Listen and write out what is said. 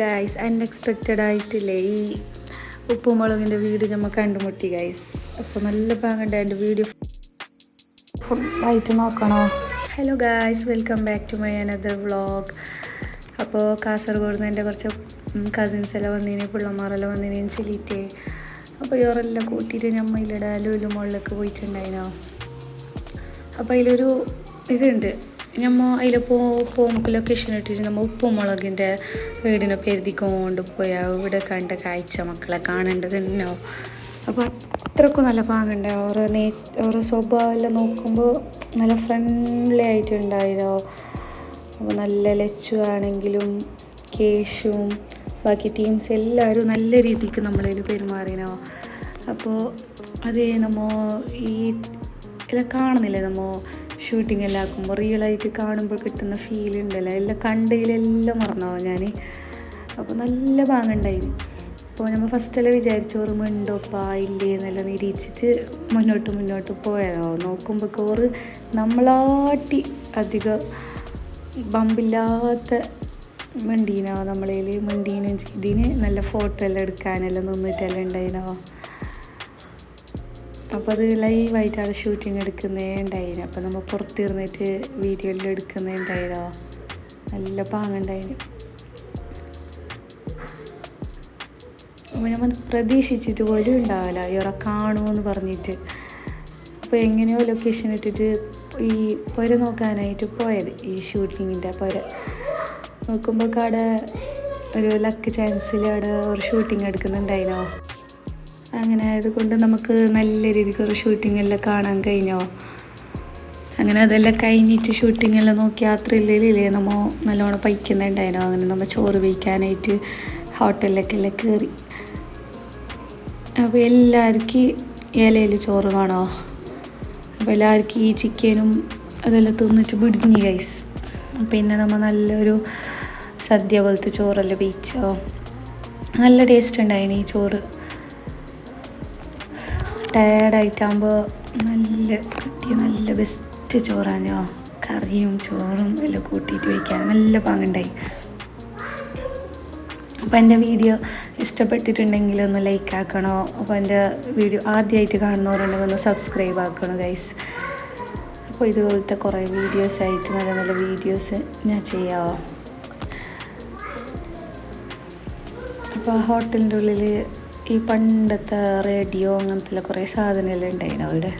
Guys unexpected ആയിട്ടില്ലേ? ഈ ഉപ്പുമുളകിന്റെ വീട് നമ്മൾ കണ്ടുമുട്ടി ഗൈസ് അപ്പോൾ നല്ല പാങ്ങണ്ട എന്റെ വീഡിയോ. ഫുള്ളായിട്ട് നോക്കണോ? Hello guys welcome back to my another vlog അപ്പോൾ കാസർഗോഡ് നിന്ന് എന്റെ കുറച്ച് കസിൻസ് എല്ലാം വന്നിന് പിള്ളമാരെല്ലാം വന്നിന് ചെല്ലിയിട്ട് അപ്പോൾ ഇവരെല്ലാം കൂട്ടിയിട്ട് നമ്മയിലിടെ ലുലു മുകളിലേക്ക് പോയിട്ടുണ്ടായിനോ? അപ്പോൾ അതിലൊരു ഇതുണ്ട്. നമ്മ അതിൽ പോ പോകുമ്പോൾ ലൊക്കേഷൻ ഇട്ടിട്ട് നമ്മൾ ഉപ്പുമുളകിന്റെ വീടിനെ പെരുതിക്കൊണ്ട് പോയാൽ ഇവിടെ കണ്ട കാഴ്ച മക്കളെ കാണേണ്ടതുണ്ടോ അപ്പോൾ അത്രക്കും നല്ല പാങ്ങുണ്ട് ഓരോ നേ ഓരോ സ്വഭാവം എല്ലാം നോക്കുമ്പോൾ നല്ല ഫ്രണ്ട്ലി ആയിട്ടുണ്ടായിരുന്നോ അപ്പോൾ നല്ല ലച്ചു ആണെങ്കിലും കേശും ബാക്കി ടീംസ് എല്ലാവരും നല്ല രീതിക്ക് നമ്മളതിൽ പെരുമാറിനോ? അപ്പോൾ അതേ നമ്മൾ ഈ എല്ലാം കാണുന്നില്ലേ? നമ്മൾ ഷൂട്ടിംഗ് എല്ലാം ആക്കുമ്പോൾ റിയലായിട്ട് കാണുമ്പോൾ കിട്ടുന്ന ഫീൽ ഉണ്ടല്ലോ. എല്ലാം കണ്ടതിലെല്ലാം മറന്നാവും ഞാൻ അപ്പോൾ നല്ല ഭാഗമുണ്ടായിരുന്നു അപ്പോൾ നമ്മൾ ഫസ്റ്റെല്ലാം വിചാരിച്ചു ഓർമ്മ ഉണ്ടോപ്പാ ഇല്ലേ എന്നെല്ലാം നിരീക്ഷിച്ച് മുന്നോട്ട് മുന്നോട്ട് പോയതോ. നോക്കുമ്പോൾ ഓറ് നമ്മളാട്ടി അധികം ബമ്പില്ലാത്ത മണ്ടീനാവും നമ്മളതിൽ മണ്ടീനും ഇതിന് നല്ല ഫോട്ടോ എല്ലാം എടുക്കാനെല്ലാം നിന്നിട്ടെല്ലാം ഉണ്ടായിനോ? അപ്പോൾ അത് ലൈവായിട്ട് അവിടെ ഷൂട്ടിങ് എടുക്കുന്നേ ഉണ്ടായിന്. അപ്പോൾ നമ്മൾ പുറത്തിരുന്നിട്ട് വീഡിയോയിൽ എടുക്കുന്നേ ഉണ്ടായിരുന്നോ നല്ല പാങ്ങുണ്ടായിന് അപ്പോൾ നമ്മൾ പ്രതീക്ഷിച്ചിട്ട് പോലും ഉണ്ടാവില്ല ഇവരെ കാണുമെന്ന് പറഞ്ഞിട്ട്. അപ്പോൾ എങ്ങനെയോ ലൊക്കേഷൻ ഇട്ടിട്ട് ഈ പുര നോക്കാനായിട്ട് പോയത് ഈ ഷൂട്ടിങ്ങിന്റെ പുര. നോക്കുമ്പോൾ അവിടെ ഒരു ലക്ക് ചാൻസിൽ അവിടെ ഒരു ഷൂട്ടിങ് എടുക്കുന്നുണ്ടായിനോ? അങ്ങനെ ആയതുകൊണ്ട് നമുക്ക് നല്ല രീതിക്ക് ഒരു ഷൂട്ടിംഗ് എല്ലാം കാണാൻ കഴിഞ്ഞോ? അങ്ങനെ അതെല്ലാം കഴിഞ്ഞിട്ട് ഷൂട്ടിംഗ് എല്ലാം നോക്കി യാത്രയില്ലേ നമ്മൾ നല്ലോണം പൈക്കുന്നുണ്ടായിനോ? അങ്ങനെ നമ്മൾ ചോറ് വയ്ക്കാനായിട്ട് ഹോട്ടലിലൊക്കെ എല്ലാം കയറി അപ്പോൾ എല്ലാവർക്കും ഇലയിൽ ചോറ് വേണോ? അപ്പോൾ എല്ലാവർക്കും ഈ ചിക്കനും അതെല്ലാം തിന്നിട്ട് വിടിഞ്ഞ് ഗൈസ് പിന്നെ നമ്മൾ നല്ലൊരു സദ്യ പോലത്തെ ചോറെല്ലാം വെച്ചോ നല്ല ടേസ്റ്റ് ഉണ്ടായിന് ഈ ചോറ്. ടയേർഡായിട്ടാകുമ്പോൾ നല്ല കിട്ടിയ നല്ല ബെസ്റ്റ് ചോറാനോ കറിയും ചോറും എല്ലാം കൂട്ടിയിട്ട് വയ്ക്കാൻ നല്ല പാങ്ങുണ്ടായി. അപ്പോൾ എന്റെ വീഡിയോ ഇഷ്ടപ്പെട്ടിട്ടുണ്ടെങ്കിൽ ഒന്ന് ലൈക്ക് ആക്കണോ? അപ്പോൾ എന്റെ വീഡിയോ ആദ്യമായിട്ട് കാണുന്നവരുണ്ടെങ്കിൽ ഒന്ന് സബ്സ്ക്രൈബ് ആക്കണോ ഗൈസ് അപ്പോൾ ഇതുപോലത്തെ കുറേ വീഡിയോസ് ആയിട്ട് നല്ല നല്ല വീഡിയോസ് ഞാൻ ചെയ്യാമോ അപ്പോൾ ഹോട്ടലിന്റെ ഉള്ളിൽ ഈ പണ്ടത്തെ റേഡിയോ അങ്ങനത്തെ കുറേ സാധനമെല്ലാം ഉണ്ടായിരുന്നു അവിടെ?